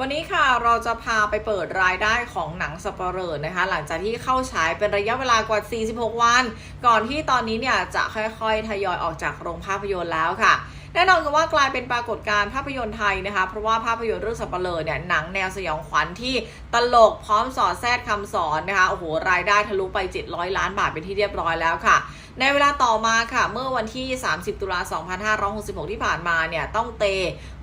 วันนี้ค่ะเราจะพาไปเปิดรายได้ของหนังสเปเหร่อนะคะ หลังจากที่เข้าฉายเป็นระยะเวลากว่า 46 วัน ก่อนที่ตอนนี้เนี่ยจะค่อยๆ ทยอยออกจากโรงภาพยนตร์แล้วค่ะ แน่นอนกันว่ากลายเป็นปรากฏการณ์ภาพยนตร์ไทยนะคะ เพราะว่าภาพยนตร์เรื่องสัปเหร่อเนี่ยหนังแนวสยองขวัญที่ตลกพร้อมสอดแทรกคำสอนนะคะโอ้โหรายได้ทะลุไป 700 ล้านบาทเป็นที่เรียบร้อยแล้วค่ะ ในเวลาต่อมาค่ะ เมื่อวันที่ 30 ตุลา 2566 ที่ผ่านมาเนี่ยต้องเต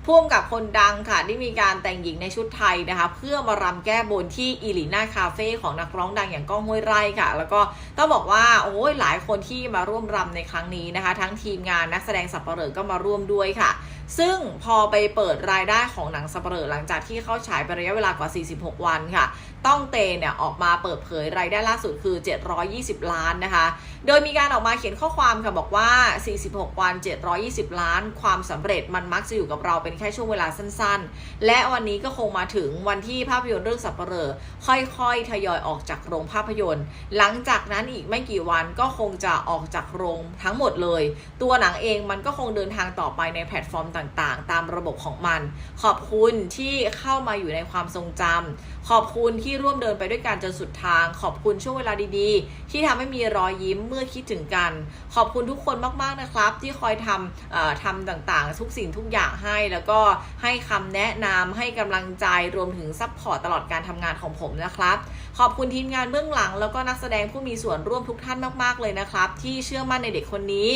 พ่วงกับคนดังค่ะที่มีการแต่งหญิงในชุดไทยนะคะ เพื่อมารำแก้บนที่อิลิน่าคาเฟ่ของนักร้องดังอย่างก้องห้วยไร่ค่ะ แล้วก็ต้องบอกว่าโอ้ยหลายคนที่มาร่วมรำในครั้งนี้นะคะ ทั้งทีมงานนักแสดงสับปะเหร่อก็มาร่วมด้วยค่ะ ซึ่งพอไปเปิดรายได้ของหนังสัปเหร่อหลังจากที่เข้าฉายเป็นระยะเวลากว่า 46 วันค่ะ ต้องเตเนี่ยออกมาเปิดเผยรายได้ล่าสุดคือ 720 ล้านนะคะ โดยมีการออกมาเขียนข้อความค่ะบอกว่า 46 วัน 720 ล้าน ความสำเร็จมันมักจะอยู่กับเราเป็นแค่ช่วงเวลาสั้นๆ และวันนี้ก็คงมาถึงวันที่ภาพยนตร์เรื่องสัปเหร่อค่อยๆ ทยอยออกจากโรงภาพยนตร์ หลังจากนั้นอีกไม่กี่วันก็คงจะออกจากโรงทั้งหมดเลย ตัวหนังเองมันก็คงเดินทางต่อไปในแพลตฟอร์มต่างๆ ตามระบบของมัน ขอบคุณที่เข้ามาอยู่ในความทรงจำขอบคุณที่ร่วมเดินไปด้วยกันจนสุดทาง ขอบคุณช่วงเวลาดีๆ ที่ทำให้มีรอยยิ้มเมื่อคิดถึงกัน ขอบคุณทุกคนมากๆนะครับ ที่คอยทำทำต่างๆ ทุกสิ่งทุกอย่างให้ แล้วก็ให้คำแนะนำให้กำลังใจรวมถึงซัพพอร์ตตลอดการทำงานของผมนะครับ ขอบคุณทีมงานเบื้องหลัง แล้วก็นักแสดงผู้มีส่วนร่วมทุกท่านมากๆเลยนะครับ ที่เชื่อมั่นในเด็กคนนี้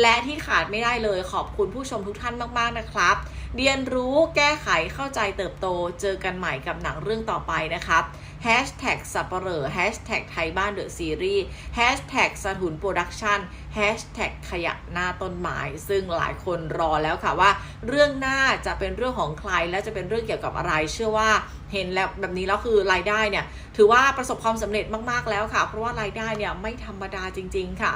และที่ขาดไม่ได้เลย ขอบคุณผู้ชมทุกท่านมากๆนะครับ เรียนรู้แก้ไขเข้าใจเติบโต เจอกันใหม่กับหนังเรื่องต่อไปนะครับ Hashtag สับเหร่อ Hashtag ไทยบ้านเดอะซีรีส์ Hashtag สถุนโปรดักชัน Hashtag ขยะหน้าต้นไม้ซึ่งหลายคนรอแล้วค่ะว่า เรื่องหน้าจะเป็นเรื่องของใครและจะเป็นเรื่องเกี่ยวกับอะไร เชื่อว่าเห็นแล้วแบบนี้แล้วคือรายได้เนี่ย ถือว่าประสบความสำเร็จมากๆแล้วค่ะ เพราะว่ารายได้เนี่ยไม่ธรรมดาจริง ๆ ค่ะ